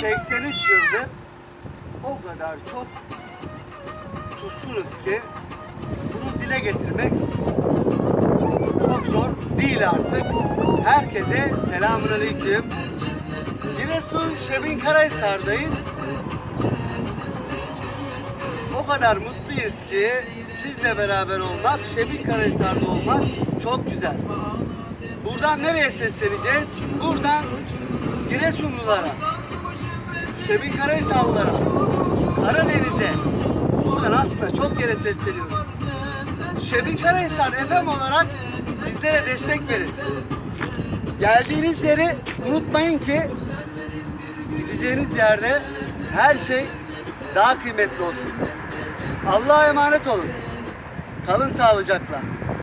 ...83 yıldır o kadar çok suskunuz ki bunu dile getirmek çok zor değil artık. Herkese selamun aleyküm. Giresun Şebin Karahisar'dayız. O kadar mutluyuz ki sizle beraber olmak, Şebin Karahisar'da olmak çok güzel. Buradan nereye sesleneceğiz? Buradan Giresunlulara, Şebin Karahisarlılara, Karadeniz'e, buradan aslında çok yere sesleniyoruz. Şebin Karahisar FM olarak bizlere destek verin. Geldiğiniz yeri unutmayın ki gideceğiniz yerde her şey daha kıymetli olsun. Allah'a emanet olun. Kalın sağlıcakla.